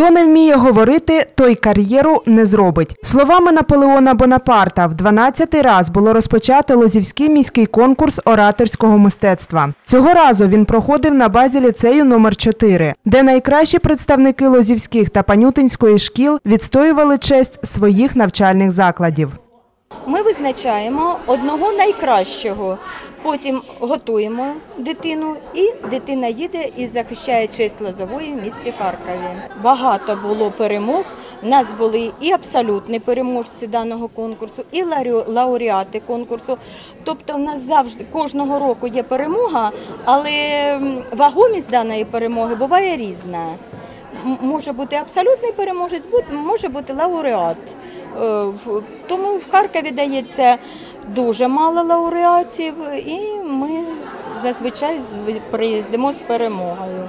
Хто не вміє говорити, той кар'єру не зробить. Словами Наполеона Бонапарта, в 12-й раз було розпочато Лозівський міський конкурс ораторського мистецтва. Цього разу він проходив на базі ліцею номер 4 де найкращі представники Лозівських та Панютинської шкіл відстоювали честь своїх навчальних закладів. Ми визначаємо одного найкращого, потім готуємо дитину, і дитина їде і захищає честь Лозової в місті Харкові. Багато було перемог. У нас були і абсолютні переможці даного конкурсу, і лауреати конкурсу. Тобто, в нас завжди кожного року є перемога, але вагомість даної перемоги буває різна. Може бути абсолютний переможець, може бути лауреат. Е, Тому в Харкові дається дуже мало лауреатів, і ми зазвичай приїздимо з перемогою.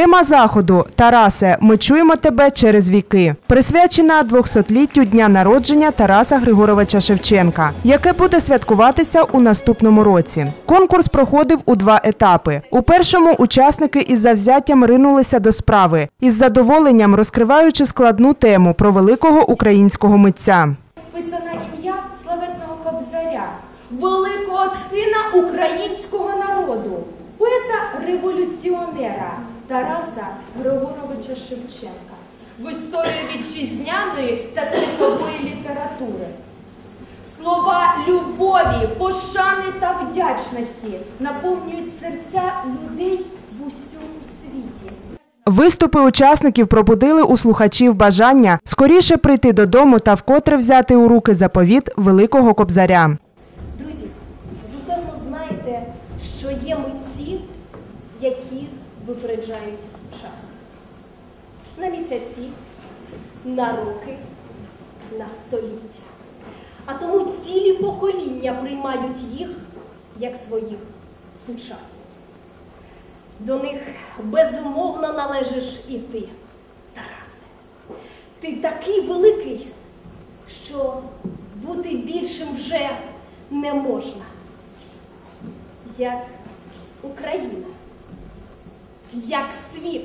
Тема заходу Тарасе, ми чуємо тебе через віки, присвячена 200-літтю дня народження Тараса Григоровича Шевченка, яке буде святкуватися у наступному році. Конкурс проходив у два етапи. У першому учасники із завзяттям ринулися до справи, із задоволенням розкриваючи складну тему про великого українського митця. вписане ім'я славетного кобзаря, великого сина українського народу, поета-революціонера Тараса Григоровича Шевченка в історію вітчизняної та світової літератури. Слова любові, пошани та вдячності наповнюють серця людей в усьому світі. Виступи учасників пробудили у слухачів бажання скоріше прийти додому та вкотре взяти у руки заповіт великого кобзаря. Друзі, ви певно знаєте, що є митці, які випереджають час. На місяці, на роки, на століття. А тому цілі покоління приймають їх як своїх сучасників. До них безумовно належиш і ти, Тарасе. Ти такий великий, що бути більшим вже не можна. Як Україна, як світ.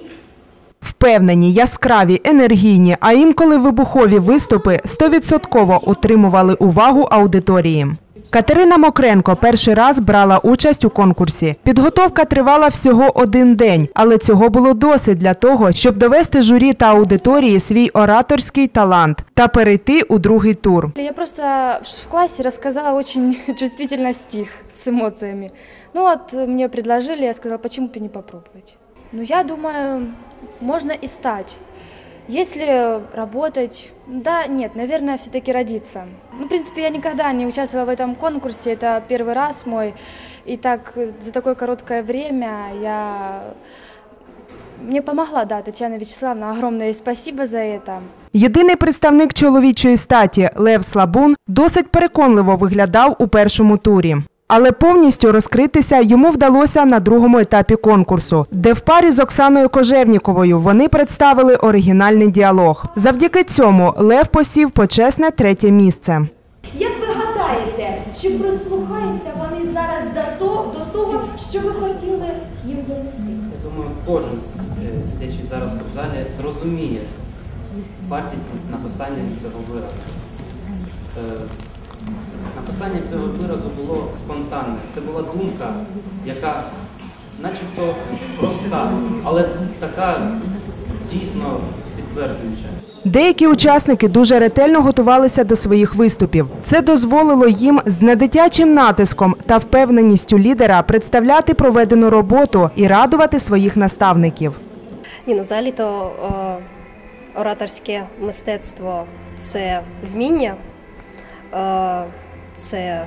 Впевнені, яскраві, енергійні, а інколи вибухові виступи стовідсотково утримували увагу аудиторії. Катерина Мокренко перший раз брала участь у конкурсі. Підготовка тривала всього один день, але цього було досить для того, щоб довести журі та аудиторії свій ораторський талант та перейти у другий тур. Я просто в классе рассказала очень чувствительно стих с эмоциями. Ну вот э, мне предложили, я сказала, почему бы не попробовать. Ну я думаю, можно и стать. Если работать, да, нет, наверное, все-таки родиться. Ну, в принципе, я никогда не участвовала в этом конкурсе, это первый раз мой. И так э, за такое короткое время я... Мне помогла, да, Татьяна Вячеславовна, огромное ей спасибо за это. Єдиний представник чоловічої статі Лев Слабун досить переконливо виглядав у першому турі. Але повністю розкритися йому вдалося на другому етапі конкурсу, де в парі з Оксаною Кожевніковою вони представили оригінальний діалог. Завдяки цьому Лев посів почесне третє місце. Як ви гадаєте, чи прислухаються вони зараз до того, до того що ви хотіли їм донести? Я думаю, кожен е, сидячий зараз у залі зрозуміє вартість написання цього виразу. Написання цього виразу було спонтанне. Це була думка, яка начебто проста, але така дійсно підтверджуюча. Деякі учасники дуже ретельно готувалися до своїх виступів. Це дозволило їм з недитячим натиском та впевненістю лідера представляти проведену роботу і радувати своїх наставників. Ні, ну взагалі-то е, ораторське мистецтво це вміння, це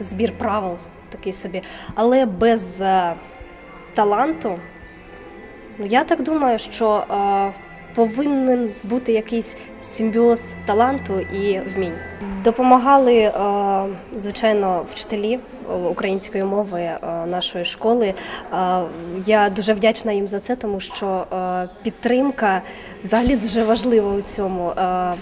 збір правил такий собі. Але без е, таланту, ну я так думаю, що е, повинен бути якийсь симбіоз таланту і вмінь. Допомагали, е, звичайно, вчителі української мови е, нашої школи. Е, Я дуже вдячна їм за це, тому що підтримка взагалі дуже важлива у цьому.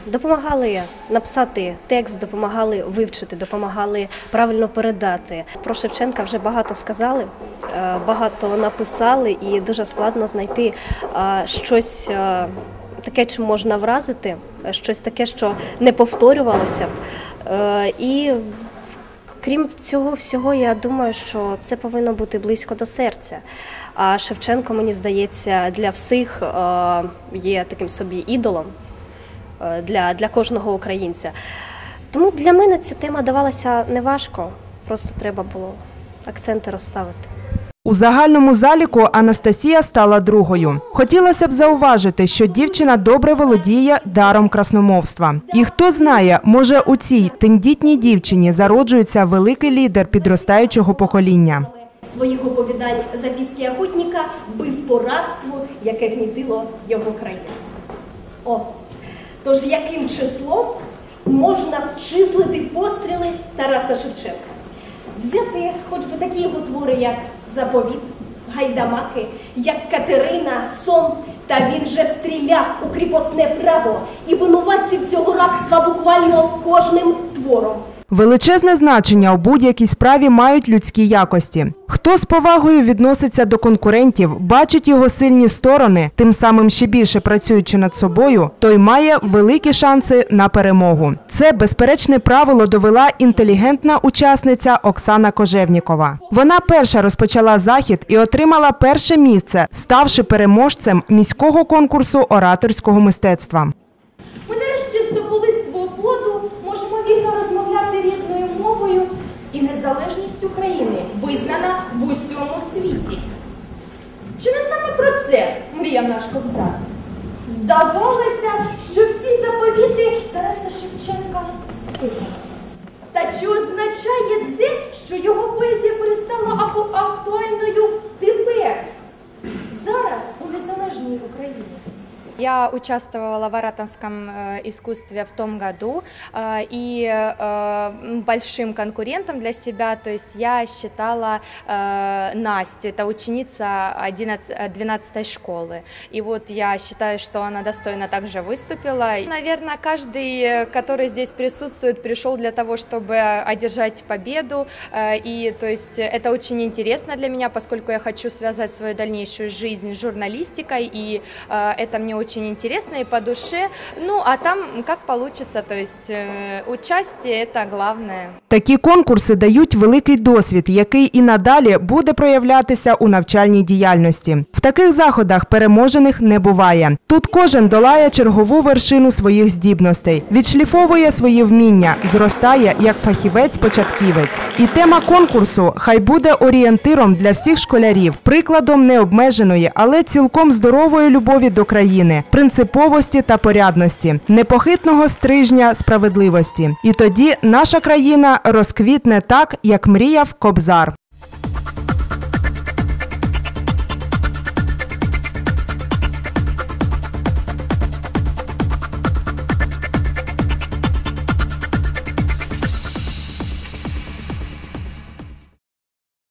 Допомагали написати текст, допомагали вивчити, допомагали правильно передати. Про Шевченка вже багато сказали, багато написали, і дуже складно знайти щось. Таке, чим можна вразити, е, щось таке, що не повторювалося б. Е, І крім цього всього, я думаю, що це повинно бути близько до серця. А Шевченко, мені здається, для всіх е, є таким собі ідолом для, для кожного українця. Тому для мене ця тема давалася неважко, просто треба було акценти розставити. У загальному заліку Анастасія стала другою. Хотілося б зауважити, що дівчина добре володіє даром красномовства. І хто знає, може у цій тендітній дівчині зароджується великий лідер підростаючого покоління. Своїх оповідань записки охотника бив по рабству, яке гнітило його країну. О, тож яким числом можна зчислити постріли Тараса Шевченка? Взяти хоч би такі його твори, як Заповіт, Гайдамаки, як Катерина, Сон, та він же стріляв у кріпосне право і винуватців цього рабства буквально кожним твором. Величезне значення у будь-якій справі мають людські якості. Хто з повагою відноситься до конкурентів, бачить його сильні сторони, тим самим ще більше працюючи над собою, той має великі шанси на перемогу. Це безперечне правило довела інтелігентна учасниця Оксана Кожевнікова. Вона перша розпочала захід і отримала перше місце, ставши переможцем міського конкурсу ораторського мистецтва. Чи не саме про це мріяв наш кобзар? Здавалося, що всі Я участвовала в ораторском э, искусстве в том году, э, и э, большим конкурентом для себя, то есть я считала Настю, это ученица 11, э, 12 школы. И вот я считаю, что она достойно также выступила. Наверное, каждый, который здесь присутствует, пришел для того, чтобы одержать победу. И то есть это очень интересно для меня, поскольку я хочу связать свою дальнейшую жизнь с журналистикой, и это мне очень интересно и по душе. Ну, а там как получится, то есть э, участие это главное. Такі конкурси дають великий досвід, який і надалі буде проявлятися у навчальній діяльності. В таких заходах переможених не буває. Тут кожен долає чергову вершину своїх здібностей, відшліфовує свої вміння, зростає як фахівець-початківець. І тема конкурсу хай буде орієнтиром для всіх школярів, прикладом необмеженої, але цілком здорової любові до країни, принциповості та порядності, непохитного стрижня справедливості. І тоді наша країна розквітне так, як мріяв Кобзар.